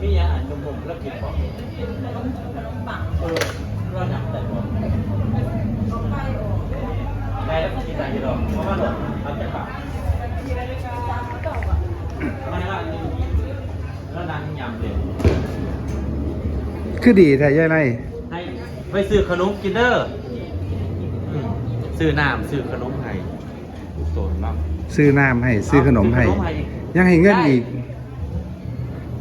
พี่ยาอ่านจมูกแล้วกินบอกเออร้อนหนักแต่บอกได้แล้วกินได้กี่ดอกเพราะว่าหลอดทำจากปากไม่ว่าแล้วนางยำเลยคือดีแท้ยายไรให้ไปซื้อขนมกินเด้ออืมซื้อน้ำซื้อขนมให้ลูกโตนบ้างซื้อน้ำให้ซื้อขนมให้ซื้อขนมให้อีกยังให้เงินอีก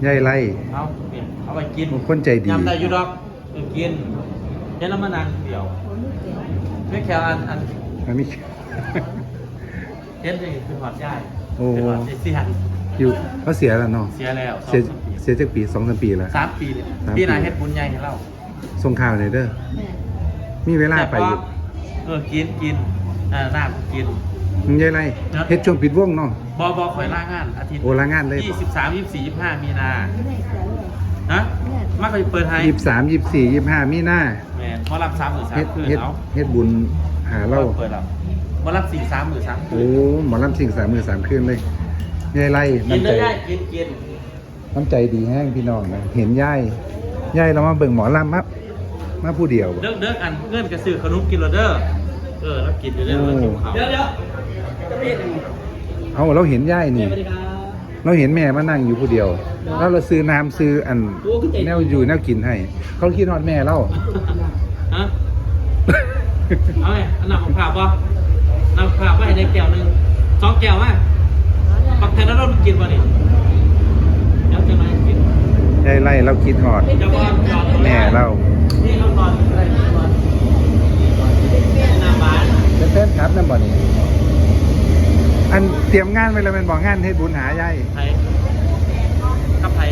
ยายไรเอาเนี่ยเอาไปกินคนใจดียำได้อยู่ดอกไปกินเห็นแล้วมานานเดียวไม่แค่อันอันมันมีเห็นเลยคือหอดย่ายโอ้คือหอดเสียนอยู่เขาเสียแล้วเนาะเสียแล้วเสียสองสามปีเสียจากปีสองสามปีแล้วสามปีเลยสามปีปีหนาเฮ็ดบุญใหญ่ให้เราส่งข่าวหน่อยเด้อมีเวลาไปอยู่แต่พเออกินกินอ่าน้ำกินมึง ยายไรครับเฮ็ดช่วงปิดวงเนาะบอบอข่อยล่างาน อาทิตย์โอ้ลางานเลยยี่สิบสามยี่สิบสี่ยี่สิบห้ามีนาฮะมาเคยเปิดให้ยี่สิบสามยี่สิบสี่ยี่สิบห้ามีหน้าแหมพอรับสามหมื่นสามเฮ็ดคืนเฮ็ดเอาเฮ็ดบุญหาเราเปิดแล้วพอรับสี่สามหมื่นสามคืโอ้นหมอลำสิ่งสามมือสามคืนเลยยายไรกินน้ำใจได้ได้กินกินน้ำใจดีแห้งพี่น้องนะเห็นยายยายเรามาเบิ่งหมอลำมามาผู้เดียวบ่เด้อเด้ออันเงื่อนกระสือขนมกินแล้วเด้อ เออแล้วกินอยู่เด้อแล้วกินข้าวเดี๋ยวเดี๋ยวจะเป็นเอาเราเห็นยายนี่ สวัสดีครับเราเห็นแม่มานั่งอยู่ผู้เดียว แล้วเราซื้อน้ำซื้ออันโอ้คือใจดีแนวอยู่แนวกินให้ เขาคิดฮอดแม่เราฮะเอาไงอันหนักของผับป่ะนำผับไว้ให้ในแก้วหนึ่งสองแก้วไหมปักแทนแล้วเรากินป่ะนี่เดี๋ยวจะมาให้กินยายไล่เราคิดฮอดจะว่านอนแม่เรานี่เรานอนอะไรนอนหน้าบ้าน เป็นแฟนครับนั่นบ่นี่ อันเตรียมงานไว้แล้วแมันบอกงานเฮ็ดบุญหายายไผ่กับไผ่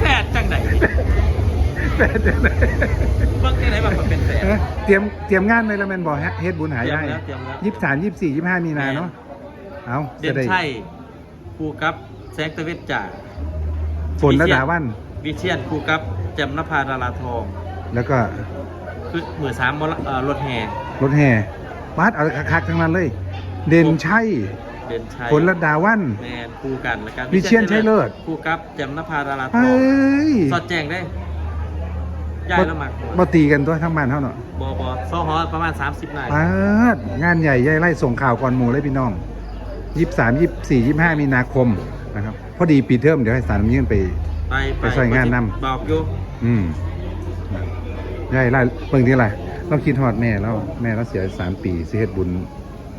แฝดจังไหนแฟนจังเลยเบิ่งจังไหนแบบมันเป็นแฝดเอ้ยเตรียมเตรียมงานไว้แล้วแมันบอกเฮ็ดบุญหายายเตรียมแล้วเตรียมแล้ว ยี่สิบสามยี่สิบสี่ยี่สิบห้ามีนาเนาะเอาเด่จะนได้ชัยครูกับแสงตะเวทจ่าฝนระดาวัน วิเชียนครูกับแจมนภาดาราทอง แล้วก็คือหมื่นสามมลเอ่อรถแห่รถแห่ บัสเอาคักๆทั้งนั้นเลย เด่นชัยเด่นชัยฝนระดาวันแมนครูกันแล้วกันวิเชียนชัยเลิศครูกับแจมนภาดาราทเฮ้องยสอดแจงได้ย้ายละหมักบ่ตีกันตัวทั้งบ้านเท่าเนาะบอบอซอฮอประมาณ 30นายปาดงานใหญ่ใหญ่ไล่ส่งข่าวก่อนหมู่เลยพี่น้องยี่สามยี่สี่ยี่ห้ามีนาคมนะครับพอดีปีเทอมเดี๋ยวให้สารน้ำยื่นไป ไปไปใส่งานนำบอกอยู่อืมใหญ่ไล่เบิ่งที่ไร เราคิดฮอดแม่แล้วแม่เราเสียสามปีสิเฮ็ดบุญ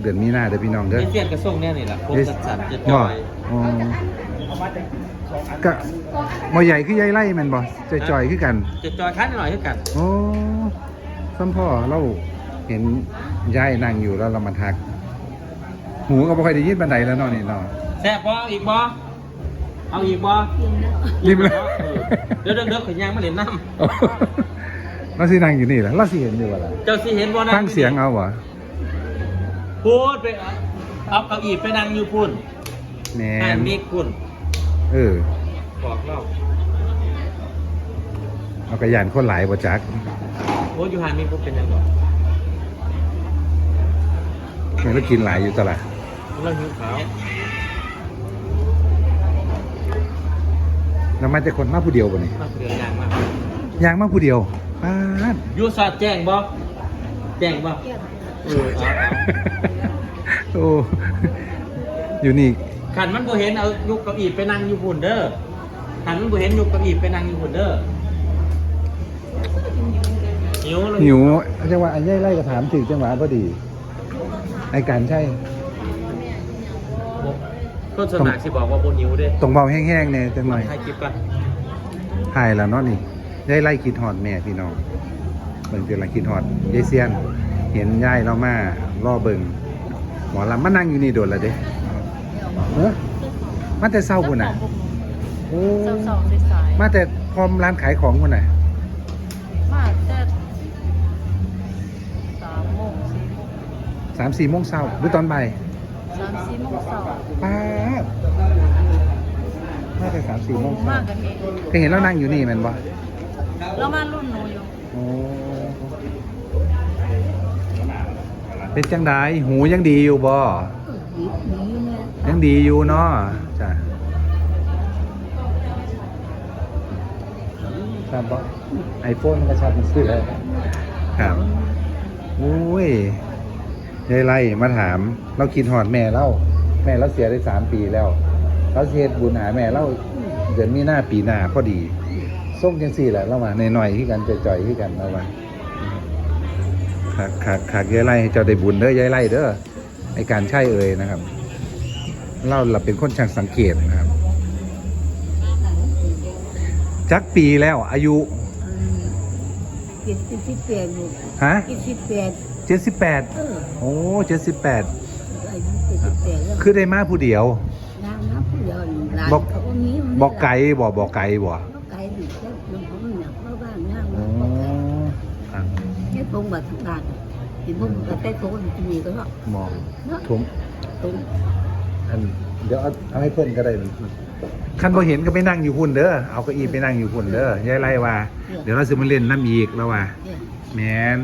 เดือนมีนาเด้อพี่น้องเด้อวิเชียนกระส่งแน่นี่แหละโคมสันสันจะจบ่อยอ๋อก็บ่ใหญ่คือใหญ่ไล่แม่นบ่จอยๆคือกัน จะจอยคันหน่อยเท่ากันโอ้สัมพ่อเราเห็นยายนั่งอยู่แล้วเรามาทัก หูก็บ่ค่อยได้ยินบันไดแล้วเนาะนี่เนาะแซ่บบ่เอาอีกบ่เอาอีกบ่ริมเลยเดี๋ยวเดี๋ยวเดี๋ยวขอยย่างมาเล่นน้ เราสินั่งอยู่นี่แหละเราสิเห็นอยู่ว่าล่ะำเจ้าสิเห็นบ่นะฟังเสียงเอาวะพูดไปเอาเอาเก้าอี้ไปนั่งอยู่พุ่นแมอ่านนมีพุ่นเออ บอกเล่าเอากระยานคนหลายบ่จักโอ้ยอยู่หานมีพุ่นเป็นยังไงแม่นเรากินหลายอยู่ตลาดเราหิวขาวแล้วมันจะคนมาผู้เดียวบ่นี่มาเดือยางมากยางมาผู้เดียว ป้าดอยู่สอดแจ้งบ่แจ้งบ่เออเอาเอาโอ้อยู่นี่ขันมันบ่เห็นเอายุกเก้าอี้ไปนั่งอยู่พุ่นเด้อขันมันบ่เห็นยุกเก้าอี้ไปนั่งอยู่พุ่นเด้อหิวเลยหิวจังหวะไอ้ย่ายไล่ก็ถามถึงจังหวะพอดีไอ้การใช่ก็สนากสิบอกว่าบ่หิวเด้ตรงเบาแห้งๆเนี่ยจังหน่อยให้คลิปก่อนหายแล้วเนาะนี่ ย่ายไล่คิดฮอดแม่พี่น้องเบิ่งเตือนละคิดฮอดยายเซียน เห็นย่ายเรามาล่อเบิ่งหมอลำมานั่งอยู่นี่โดนและเด้เออมาแต่เศร้าพุ่นน่ะโอ้เจ้าสองสายมาแต่พร้อมร้านขายของพุ่นน่ะๆมาแต่สามโมงสี่โมงสามสี่โมงเช้าหรือตอนบ่ายสามสี่โมงเช้าป้าดมาแต่สามสี่โมงมาเช้ากันเองก็เห็นเรานั่งอยู่นี่แมันบ่ แล้วมารุ่นหนูอยู่โอ้เป็นจังไดหูยังดีอยู่บ่หนีเนี่ยยังดีอยู่เนาะจ้ะครับบอไอโฟนก็ชัดมันซื้อเลยครับโอ้ยยายไล่มาถาม เราคิดหอดแม่เล่าแม่เราเสียได้สามปีแล้ว เราเสียบุญหาแม่เล่าเดือนมีหน้าปีหน้าพอดี ส่งจังสี่แหละเรามาในหน่อยๆที่กันจ่อยๆที่กันเรามาขาดขาดขาดยายไล่ให้เจ้าได้บุญเด้อยายไล่เด้อไอการใช่เอ่ยนะครับ เราเราเป็นคนช่างสังเกตนะครับ จักปีแล้วอายุกินกินที่เปลี่ยนอยู่ฮะกินที่เปลี่ยนเจ็ดสิบแปดเออโอ้เจ็ดสิบแปดอายุเจ็ดสิบแปดแล้วคือได้มาผู้เดียวนางน้ำผู้เดียวหลานบอกเขาก็มีมันบอกไก่บ่บอกไก่บ่บอกไก่ดิแค่ลงเขามันหนักเพราะบ้านนาง โอ้ครับ แค่ปงแบบทุกงานที่พวกมันก็แต่โตมันจะมีก็เนาะมองเนาะถุงตรงอันเดี๋ยวเอาเอาให้เพื่อนก็ได้คันบ่เห็นก็ไปนั่งอยู่หุ่นเด้อเอาเก้าอี้ไปนั่งอยู่หุ่นเด้อยายไล่ว่า เดี๋ยวเราจะมาเล่นน้ำอีกแล้วว่าเนี่ยแมน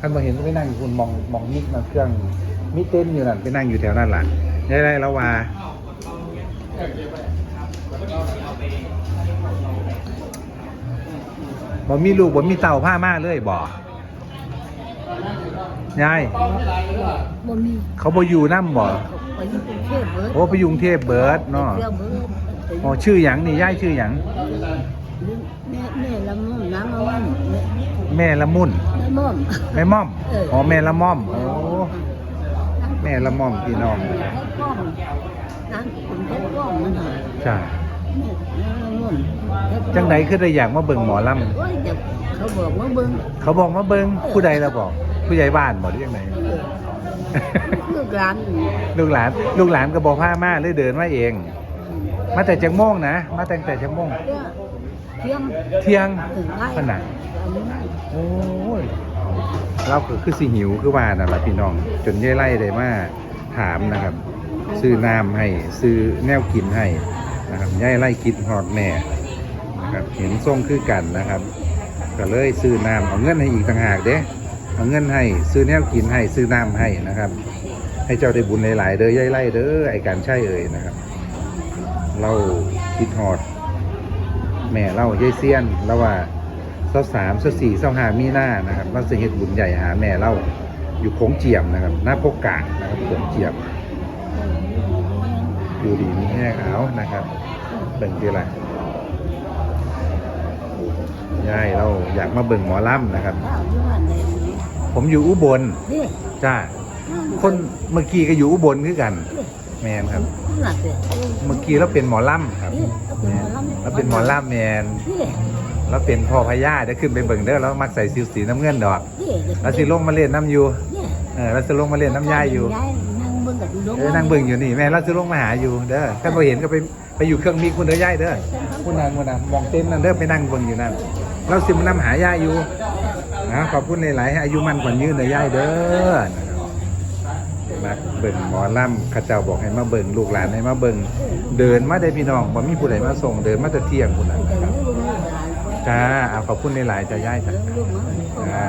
คันบ่เห็นก็ไปนั่งอยู่หุ่นมองมองมิกมาเครื่องมิเต้นอยู่นั่นไปนั่งอยู่แถวนั่นล่ะยายไล่แล้วว่าบ่มีลูกบ่มีเต่าผ้ามาเลยบ่ ยายบ่มีเขาบ่อยู่น้ำบ่เขาไปอยู่กรุงเทพเบิร์ดโอ้ไปอยกรุงเทพเบิร์ดเนาะเที่ยวเบิร์ดไปอยู่อ๋อชื่อหยังนี่ยายชื่อหยังแม่แม่ละมุนน้ำมาวันแม่แม่ละมุนแม่ม่อมแม่ม่อมเอออ๋อ๋อแม่ละม่อมโอ้แม่ละม่อมพี่น้องแม่ก้อมนางคุณแม่ก้อมมันหาจ้าแม่ละมุน จังไดคือได้อยากมาเบิ่งหมอลโอ้ยเดี๋ยวเขาบอกว่าเบิ่งำเขาบอกมาเบิ่งผู้ใดละบอก ผู้ใหญ่บ้านบอกหรือยังไงลูกหลานอยู่ลูกหลาน ลูกหลานก็บอกผ้ามาเลยเดินมาเอง มาแต่จังโมงนะ มาแต่งแต่จังโมงเที่ยงเที่ยงถึงได้ขนาดอันนี้โอ้ยเราก็คือสิหิวคือว่านั่นแหละพี่น้อง จนย่ายไล่ได้มาถามนะครับ ซื้อน้ำให้ ซื้อแนวกินให้ นะครับย่ายไล่คิดหอดแม่นะครับเห็นทรงคือกันนะครับ ก็เลยซื้อน้ำเอาเงินให้อีกต่างหากเด้เอาเงินให้ซื้อแนวกินให้ซื้อน้ำให้นะครับ ให้เจ้าได้บุญหลายๆเด้อย่ายไล่เด้อไอการใช่เอ่ยนะครับ เราคิดหอด แม่เล่าเยายเซียนแล้วว่าเสาสามเสาสี่เสาห้ามีหน้านะครับเราจะเฮ็ดบุญใหญ่หาแม่เล่าอยู่โค้งเจียมนะครับ หน้าพกกาดนะครับโค้งเจียม อยู่ดีมีแห้งเอานะครับเป็นคืออะไรยายเราอยากมาเบิ่งหมอลำนะครับข้าวที่บ้านไหนผมอยู่อุบลนี่จ้าคนเมื่อกี้ก็อยู่อุบลคือกัน แมนครับหนักเลยเมื่อกี้เราเป็นหมอลำครับนี่แมนเราเป็นหมอลำแมนนี่เราเป็นพ่อพญาเดี๋ยวขึ้นไปเบิ่งเด้อแล้วมักใส่ซิวสีน้ำเงินดอกนี่แล้วสิลงมาเล่นน้ำอยู่นี่เออแล้วสิลงมาเล่นน้ำยายอยู่นั่ง เบิ่งกับลงเออนั่งเบิ่งอยู่นี่แม่เราสิลงมาหาอยู่เด้อถ้าบ่เห็นก็ไปไปอยู่เครื่องมีคุณเด้อยายเด้อคุณนางคุณนางมองเต็มนั่นเด้อไปนั่งเบิ่งอยู่นั่นเราสิมานำหายายอยู่นะขอบคุณหลายๆให้อายุมันกว่ายืนเด้อยายเด้อนมาเบิ่งหมอลำข้าเจ้าบอกให้มาเบิ่งลูกหลานให้มาเบิ่งเดินมาได้พี่น้องบ่มีผู้ใดมาส่งเดินมาแต่เที่ยงพุ่นะครับจ้าเอาขอบคุณหลายๆจ้ายายจ้ะลูกมาจ้า